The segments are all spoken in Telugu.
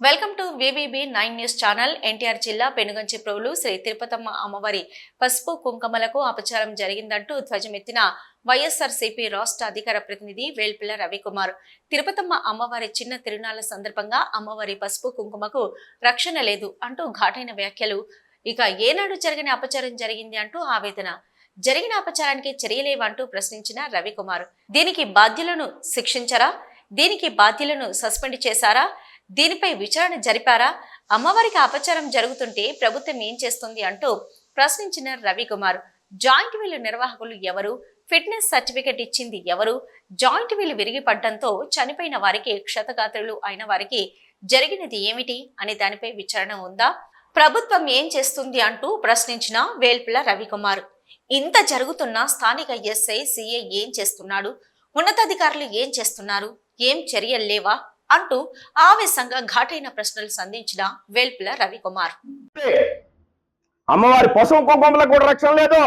Welcome to VVB nine news channel. NTR జిల్లా పెనుగంచి ప్రభులు శ్రీ తిరుపతమ్మ అమ్మవారి పసుపు కుంకుమలకు అపచారం జరిగిందంటూ ధ్వజమెత్తిన వైఎస్ఆర్సీపీ రాష్ట్ర అధికార ప్రతినిధి వేల్పిల్ల రవికుమార్. తిరుపతమ్మ అమ్మవారి చిన్న తిరునాళ్ళ సందర్భంగా అమ్మవారి పసుపు కుంకుమకు రక్షణ లేదు అంటూ ఘాటైన వ్యాఖ్యలు. ఇక ఏనాడు జరిగిన అపచారం జరిగింది అంటూ ఆవేదన. జరిగిన అపచారానికి చర్యలేవంటూ ప్రశ్నించిన రవికుమార్. దీనికి బాధ్యులను శిక్షించరా? దీనికి బాధ్యులను సస్పెండ్ చేశారా? దీనిపై విచారణ జరిపారా? అమ్మవారికి అపచారం జరుగుతుంటే ప్రభుత్వం ఏం చేస్తుంది అంటూ ప్రశ్నించిన రవికుమార్. జాయింట్ వీల్ నిర్వాహకులు ఎవరు? ఫిట్నెస్ సర్టిఫికెట్ ఇచ్చింది ఎవరు? జాయింట్ వీల్ విరిగిపడ్డంతో చనిపోయిన వారికి క్షతగాత్రులు అయిన వారికి జరిగినది ఏమిటి అనే దానిపై విచారణ ఉందా? ప్రభుత్వం ఏం చేస్తుంది అంటూ ప్రశ్నించిన వేల్పుల రవికుమార్. ఇంత జరుగుతున్న స్థానిక ఎస్ఐ సిఐ ఏం చేస్తున్నాడు? ఉన్నతాధికారులు ఏం చేస్తున్నారు? ఏం చర్యలు లేవా? అంటూ ఆవేశంగా ఘాటైన ప్రశ్నలు సంధించిన వేల్పుల రవికుమార్. అమ్మవారి పశువు కుంకుమలకు కూడా రక్షణ లేదు.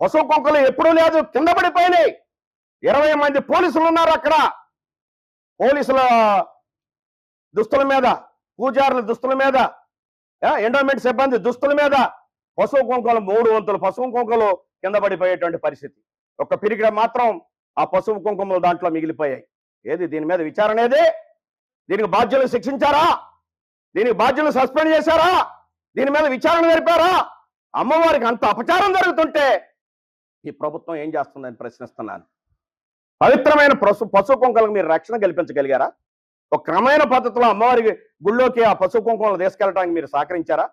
పశువు కుంకులు ఎప్పుడూ లేదు కింద పడిపోయినాయి. ఇరవై మంది పోలీసులు ఉన్నారు అక్కడ. పోలీసుల దుస్తుల మీద పూజారుల దుస్తుల మీద ఎండోమెంట్ సిబ్బంది దుస్తుల మీద పశువు కుంకులు మూడు వంతులు పశువు కుంకులు కింద పడిపోయేటువంటి పరిస్థితి. ఒక్క పిరిగిడ మాత్రం ఆ పశువు కుంకుమలు దాంట్లో మిగిలిపోయాయి. ఏది? దీని మీద విచారణ ఏది? దీనికి బాధ్యులు శిక్షించారా? దీనికి బాధ్యులు సస్పెండ్ చేశారా? దీని మీద విచారణ జరిపారా? అమ్మవారికి అంత అపచారం జరుగుతుంటే ఈ ప్రభుత్వం ఏం చేస్తుందని ప్రశ్నిస్తున్నాను. పవిత్రమైన పశు పశు కుంకలకు మీరు రక్షణ కల్పించగలిగారా? ఒక క్రమమైన పద్ధతిలో అమ్మవారికి గుళ్ళోకి ఆ పశు కుంకుమలు తీసుకెళ్ళడానికి మీరు సహకరించారా?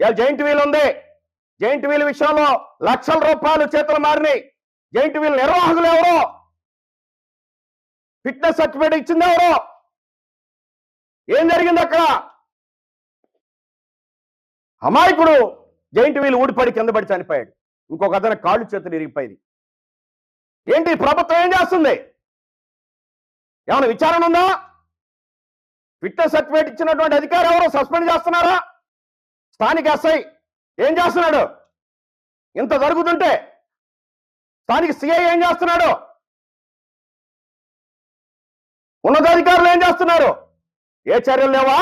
ఇలా జైంట్ వీల్ ఉంది. జైంట్ వీల్ విషయంలో లక్షల రూపాయలు చేతులు మారినాయి. జైంట్ వీల్ నిర్వాహకులు ఎవరో? ఫిట్నెస్ సర్టిఫికేట్ ఇచ్చింది ఎవరో? ఏం జరిగింది అక్కడ? అమాయకుడు జైంట్ వీల్ ఊడిపడి కింద పడి చనిపోయాడు. ఇంకొక అతను కాళ్ళు చేతులు ఇరిగిపోయింది ఏంటి ప్రభుత్వం ఏం చేస్తుంది? ఏమైనా విచారణ ఉందా? ఫిట్నెస్ సర్టిఫికేట్ ఇచ్చినటువంటి అధికారి ఎవరు? సస్పెండ్ చేస్తున్నారా? స్థానిక ఎస్ఐ ఏం చేస్తున్నాడు? ఇంత జరుగుతుంటే స్థానిక సిఐ ఏం చేస్తున్నాడు? ఉన్నతాధికారులు ఏం చేస్తున్నారు? ఏ చర్యలు లేవా?